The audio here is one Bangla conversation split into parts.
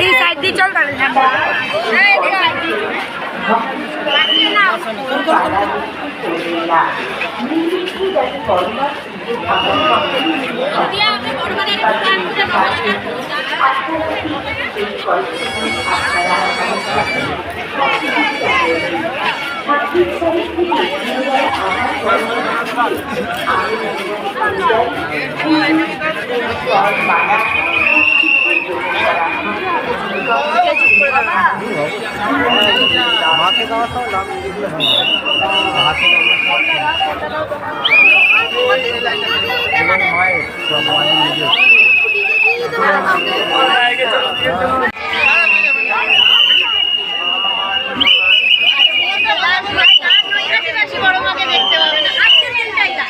এই সাইড দিয়ে চল তাহলে এই মাকে দেওয়া তো এগুলো হাতে এবং মায়ের সব মায়ের নিজের আদিবাসী বড় মাকে দেখতে পাবে না আজকে দিনটাই যা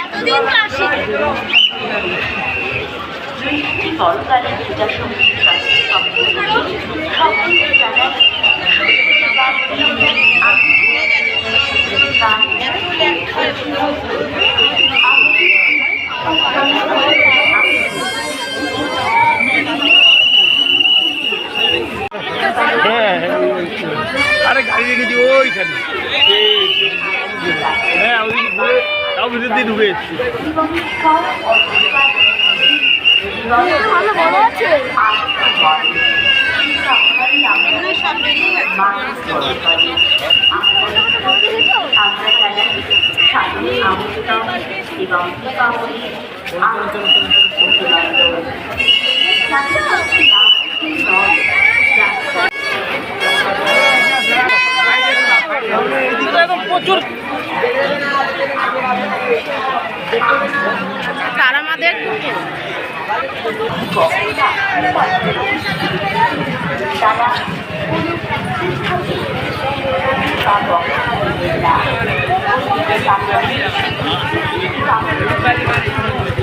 এতদিন তো আসি বড়কালের পূজা সমিতি ট্রাস্টের পক্ষ থেকে সকলকে জানাই হ্যাঁ আরে গাড়ি রেখেছি ওইখানে। হ্যাঁ ওইদিকে ঘুরে তাও ভিতর দিয়ে ঢুকে এসছি সব বেরিয়ে গেছে। এবং প্রচুর তারা আমাদের তারা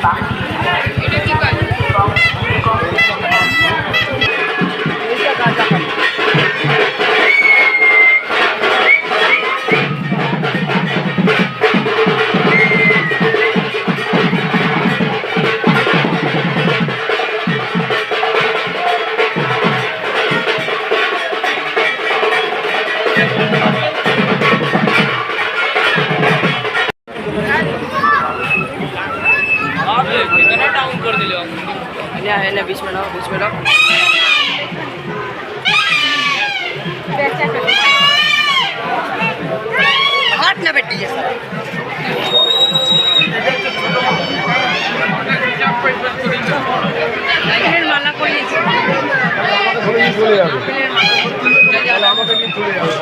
সামনে है ना बीच में लाओ बीच में लाओ हाथ ना बैठी जैसा ফুলের মালা করিয়েছি চলে যাবে তাহলে আমাকে নিয়ে চলে যাবে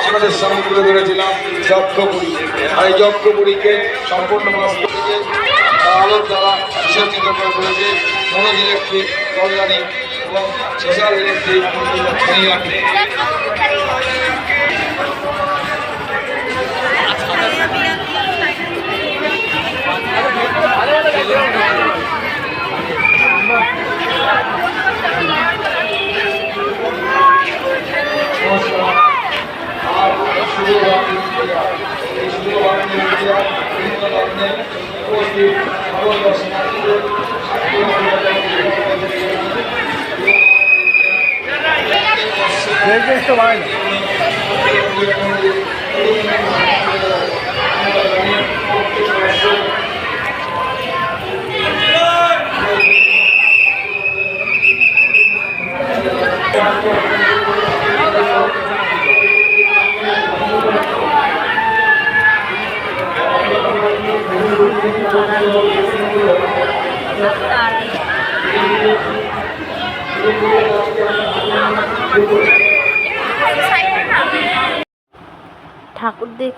আপনাদের সামনে তুলে ধরেছিলাম যজ্ঞপুরী আর এই যজ্ঞপুরীকে সম্পূর্ণ আলোর দ্বারা বিসর্জিত করে তুলেছে মনোজ ইলেকট্রিক, কল্যাণী এবং সোশ্যাল ইলেকট্রিক এই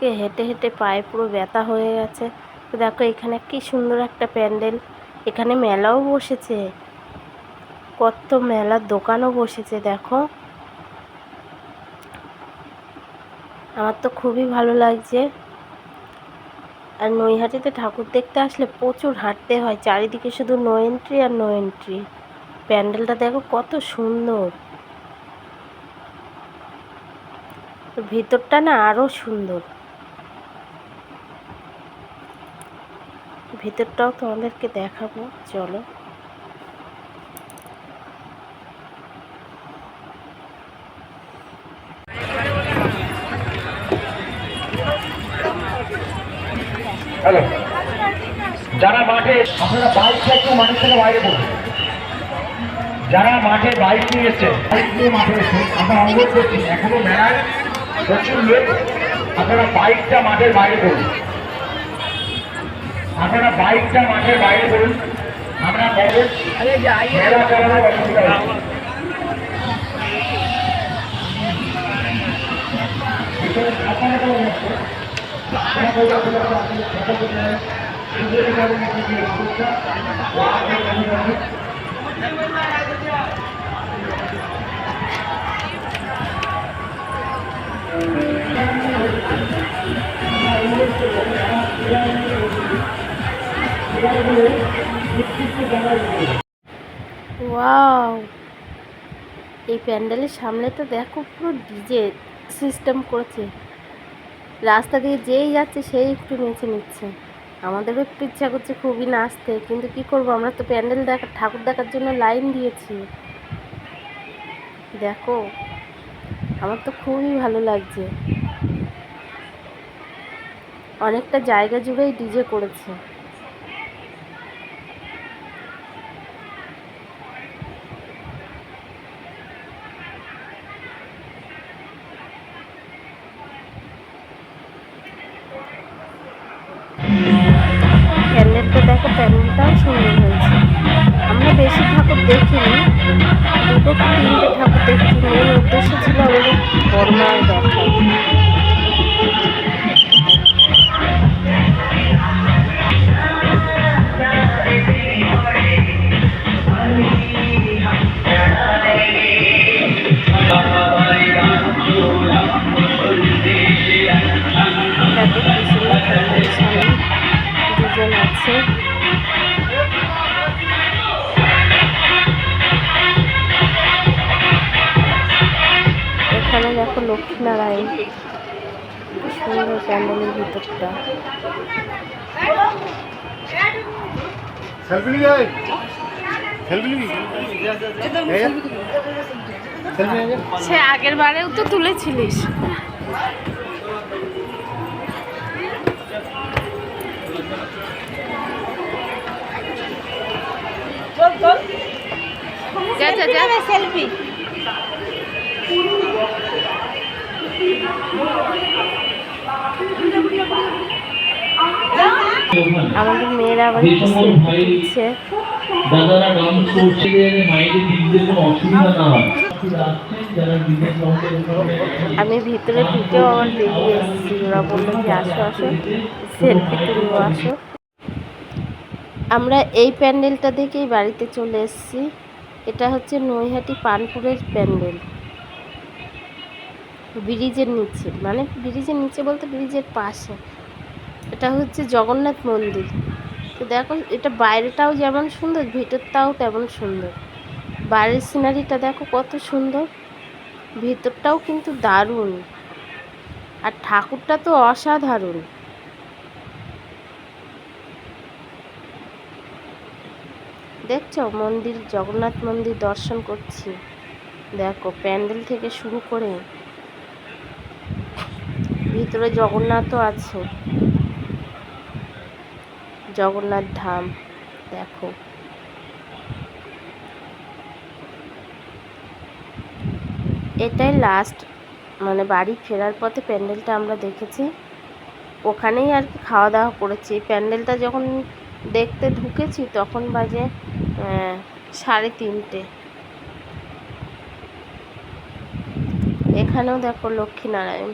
দেখে হেঁটে হেঁটে পায়ে পুরো ব্যথা হয়ে গেছে। তো দেখো এখানে কি সুন্দর একটা প্যান্ডেল। এখানে মেলাও বসেছে। কত মেলার দোকানও বসেছে, দেখো। আমার তো খুবই ভালো লাগছে। আর নৈহাটিতে ঠাকুর দেখতে আসলে প্রচুর হাঁটতে হয়। চারিদিকে শুধু নো এন্ট্রি আর নো এন্ট্রি প্যান্ডেলটা দেখো কত সুন্দর। ভিতরটা না আরও সুন্দর। ভিতরটাও তোমাদেরকে দেখাবো, চলো। হ্যালো। যারা মাঠে, আপনারা বাইকটা একটু মাঠের থেকে বাইরে পড়ুন যারা মাঠে বাইক নিয়ে এসছেন বাইক নিয়ে মাঠে এসছেন অনুরোধ করছি, এখনও মেলায় প্রচুর লোক, আপনারা বাইকটা মাঠের বাইরে করুন আপনারা বাইকটা মাঠের বাইরে করুন আমরা বলব মেলা চালানোর অসুবিধা হচ্ছে ভিতরে আপনারা কোনো হচ্ছে ওয়াও এই প্যান্ডেলের সামনে তো দেখো পুরো ডিজে সিস্টেম করেছে। রাস্তা দিয়ে যেই যাচ্ছে সেই একটু নেচে নিচ্ছে। আমাদেরও একটু ইচ্ছা করছে খুবই নাচতে, কিন্তু কি করব? আমরা তো প্যান্ডেল দেখা, ঠাকুর দেখার জন্য লাইন দিয়েছি। দেখো, আমার তো খুবই ভালো লাগছে। অনেকটা জায়গা জুড়েই ডিজে করেছে। প্যান্ডেলটাও সুন্দর হয়েছে। আমরা বেশি ঠাকুর দেখিনি, দুটো তিনটে ঠাকুর দেখছি। মেন উদ্দেশ্য ছিল আমাদের বর্মায় দেখো। সুন্দর প্যান্ডেলের ভিতরটা। সেলফি নিয়ে সেলফি। সে আগের বারেও তো তুলেছিলিস। যা যা যা। সেলফি। আমাদের মেয়েরা আবার selfie তুলছে দাদারা গান করছে দিদিদের কোনো অসুবিধা না হয়। আমি ভিতরে ঢুকেও আবার বেরিয়ে এসেছি ওরা বলল যে আসো আসো সেলফি তুলবো আসো। আমরা এই প্যান্ডেলটা দেখেই বাড়িতে চলে এসেছি। এটা হচ্ছে নৈহাটি পানপুরের প্যান্ডেল। ব্রিজের নিচে মানে ব্রিজের নিচে বলতে ব্রিজের পাশে। এটা হচ্ছে জগন্নাথ মন্দির। তো দেখো, এটা বাইরেটাও যেমন সুন্দর, ভিতরটাও তেমন সুন্দর। বাইরের সিনারিটা দেখো কত সুন্দর। ভিতরটাও কিন্তু দারুণ। আর ঠাকুরটা তো অসাধারণ। দেখছ? মন্দির, জগন্নাথ মন্দির দর্শন করছি। দেখো, প্যান্ডেল থেকে শুরু করে ভিতরে জগন্নাথও আছে। জগন্নাথ ধাম, দেখো। এটাই লাস্ট মানে বাড়ি ফেরার পথে প্যান্ডেলটা আমরা দেখেছি। ওখানেই আর কি খাওয়া দাওয়া করেছি। প্যান্ডেলটা যখন দেখতে ঢুকেছি, তখন বাজে সাড়ে তিনটে। এখানেও দেখো লক্ষ্মীনারায়ণ।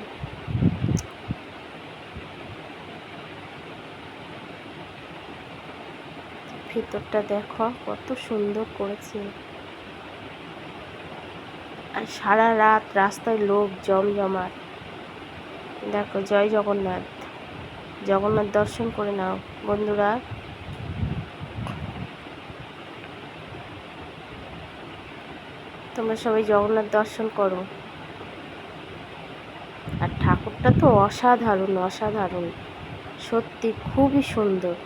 ভিতরটা দেখো, কত সুন্দর করেছে। আর সারা রাত রাস্তায় লোক জমজমাট। দেখো, জয় জগন্নাথ। জগন্নাথ দর্শন করে নাও, বন্ধুরা। তোমরা সবাই জগন্নাথ দর্শন করো। আর ঠাকুরটা তো অসাধারণ অসাধারণ। সত্যি খুবই সুন্দর।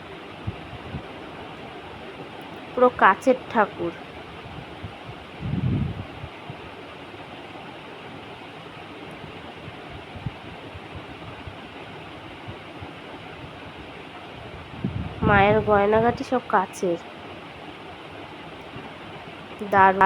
পুরো কাচের ঠাকুর। মায়ের গয়নাগাটি সব কাচের দারুণ।